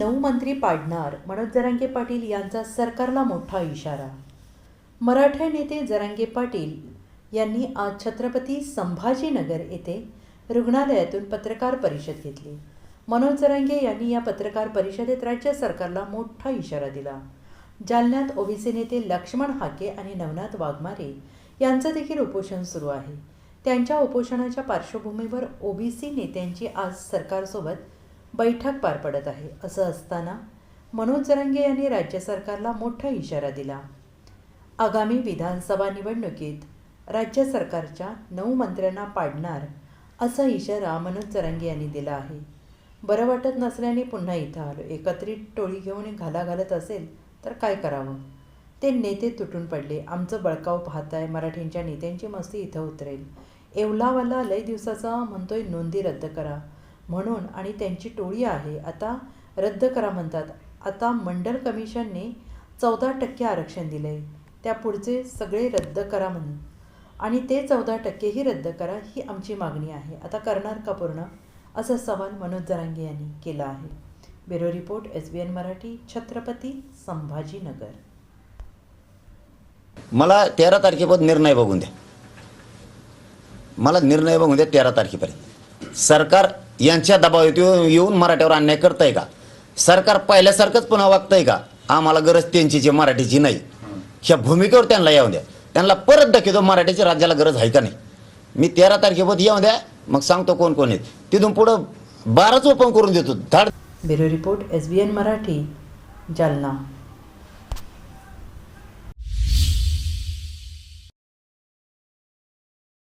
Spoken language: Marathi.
नऊ मंत्री पाडणार मनोज जरांगे पाटील यांचा सरकारला मोठा इशारा. मराठा नेते जरांगे पाटील यांनी आज छत्रपती संभाजीनगर येथे रुग्णालयातून पत्रकार परिषद घेतली. मनोज जरांगे यांनी या पत्रकार परिषदेत राज्य सरकारला मोठा इशारा दिला. जालन्यात ओबीसी नेते लक्ष्मण हाके आणि नवनाथ वाघमारे यांचं देखील उपोषण सुरू आहे. त्यांच्या उपोषणाच्या पार्श्वभूमीवर ओबीसी नेत्यांची आज सरकारसोबत बैठक पार पडत आहे असं असताना मनोज जरांगे यांनी राज्य सरकारला मोठा इशारा दिला. आगामी विधानसभा निवडणुकीत राज्य सरकारच्या नऊ मंत्र्यांना पाडणार असा इशारा मनोज जरांगे यांनी दिला आहे. बरं वाटत नसल्याने पुन्हा इथं आलो. एकत्रित टोळी घेऊन घाला घालत असेल तर काय करावं? ते नेते तुटून पडले. आमचं बळकाव पाहताय मराठींच्या नेत्यांची मस्ती इथं उतरेल. एवलावाला लय दिवसाचा म्हणतोय नोंदी रद्द करा. म्हणून आणि त्यांची टोळी आहे. आता रद्द करा म्हणतात. आता मंडल कमिशनने चौदा टक्के आरक्षण दिलं आहे त्या पुढचे सगळे रद्द करा म्हणून. आणि ते चौदा टक्केही रद्द करा ही आमची मागणी आहे. आता करणार का पूर्ण? असा सवाल मनोज जरांगे यांनी केला आहे. Bureau report S B N Marathi Chhatrapati Sambhajinagar. मला तेरा तारखेपर्यंत निर्णय बघून द्या. मला निर्णय बघून द्या तेरा तारखेपर्यंत. सरकार यांच्या दबावात येऊन मराठ्यावर अन्याय करताय का? सरकार पहिल्यासारखंच पुन्हा वागतंय का? आम्हाला गरज त्यांची जी मराठीची नाही. ह्या भूमिकेवर त्यांना येऊ द्या. त्यांना परत दाखवतो मराठीच्या राज्याला गरज आहे का नाही. मी तेरा तारखेपर्यंत येऊ द्या मग सांगतो कोण कोण आहेत. तिथून पुढं बाराच ओपन करून देतो. Dhad bureau report S B N Marathi Jalna.